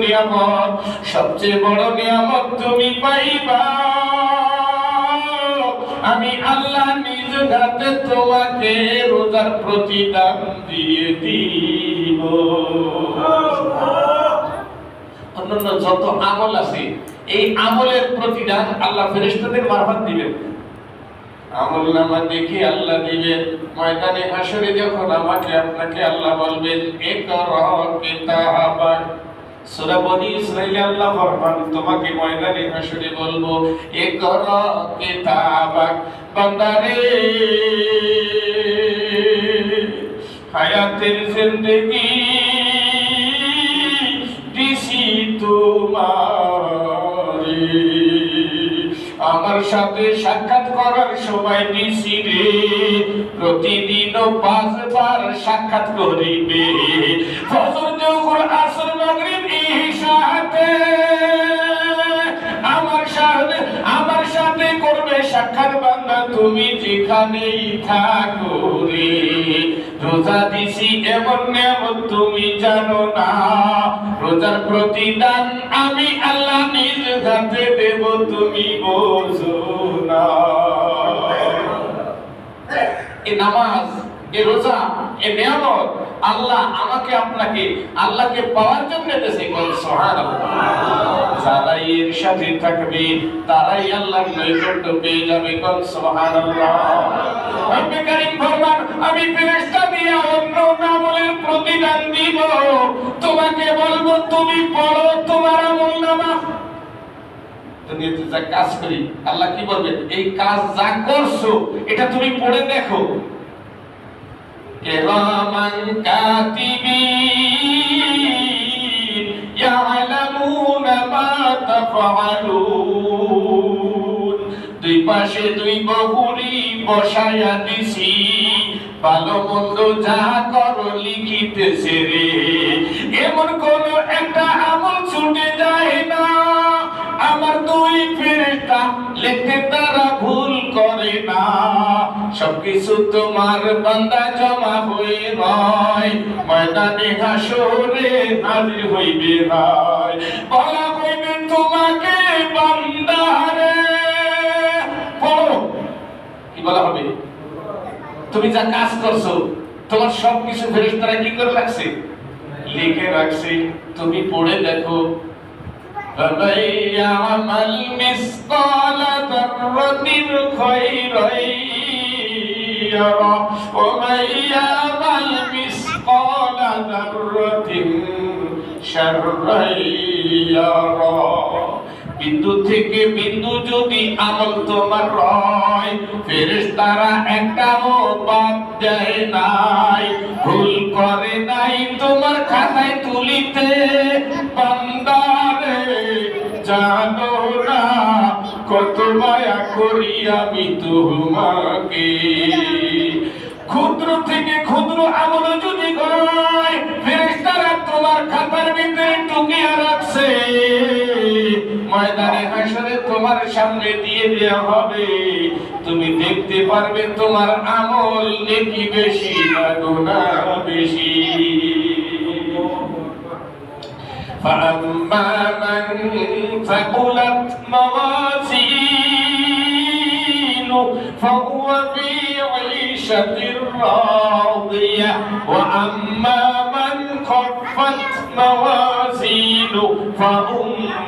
নিয়ামত। সবচেয়ে বড় নিয়ামত তুমি পাইবা। আমি আল্লাহ নিজ হাতে তোমাকে রোজার প্রতিদান দিয়ে দিব। অন্যান্য যত আমল আছে এই আমলের প্রতিদান আল্লাহ ফেরেশতাদের মারফত দিবেন। আমল নামা দেখে আল্লাহ দিবেন। ময়দানে হাসরে যখন আমাকে, আপনাকে আল্লাহ বলবেন সূরা বনি ইসরাইলে আল্লাহ ফরমান, তোমাকে ময়দানে হাসরে বলব, ইকরা কিতাবাক বান্দারে, হায়াতের জিন্দেগি আমার সাথে সাক্ষাৎ করার সময় রে প্রতিদিন পাঁচবার সাক্ষাৎ করিবে। ফজর, জোহর, আসর, মাগরিব আমার সাথে আমার সাথে করবে সাক্ষাৎ তুমি যেখানেই থাকো রে, রোজা দিছি এমন নিয়ামত তুমি জানো না। রোজার প্রতিদান আমি আল্লাহ নিজ হাতে দেব, তুমি বোঝো না। এ নামাজ এ রোজা এ নিয়ামত আল্লাহ আমাকে আপনাকে, আল্লাহকে পাওয়ার জন্য দেশে কোন এর সাথে থাকবে, তারাই আল্লাহর নৈকট্য পেয়ে যাবে। কোন সুবহানাল্লাহ। আমি ফেরেশতা দিয়ে অন্য আমলের প্রতিদান দিব। তোমাকে বলব, তুমি পড়ো তোমার আমল নামা। দুনিয়াতে যা কাজ করি, আল্লাহ কি বলবেন? এই কাজ যা করছ, এটা তুমি পড়ে দেখো। তাফআলুন দুই পাশে দুই বহুরি বসায়া দিছি, ভালো মন্দ যা করো লিখিতেছে রে। এমন কোন একটা আমল ছুটে যায় না। আমার দুই ফেরেশতা লিখতে তারা ভুল করে না। সবকিছু তোমার বান্দা জমা হয়ে নয় ময়দানে হাসরে হাজির হইবে ভাই বলা হইবে তোমাকে বান্দারে পড়ো কি বলা হবে তুমি যা কাজ করছো তোমার সবকিছু ফেরেশতারা কি করে রাখছে লিখে রাখছে তুমি পড়ে দেখো فمن يعمل مثقال ذرة خيرا يره ومن يعمل مثقال ذرة شرا يره বিন্দু থেকে বিন্দু যদি আমল তোমার রয় ফেরেশতারা একটাও বাদ দেয় নাই ভুল করে নাই তোমার খাতায় তুলিতে বান্দারে জানো না কত মায়া করি আমি তোমাকে। ক্ষুদ্র থেকে ক্ষুদ্র আমল যদি ফেরেশতারা তোমার খাতার ভিতরে রাখছে। ময়দানে হাসরে তোমার সামনে দিয়ে দেওয়া হবে। তুমি দেখতে পারবে তোমার আমল নেকি বেশি না বেশি। فأما من ثقلت موازينه فهو في عيشة راضية وأما من خفت موازينه فأمه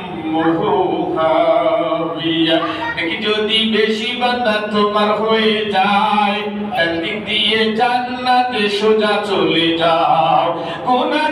হাবিয়া দেখি যদি বেশি বান্দা তোমার হয়ে যায় ডান দিক দিয়ে জান্নাতে সোজা চলে যাও কোনা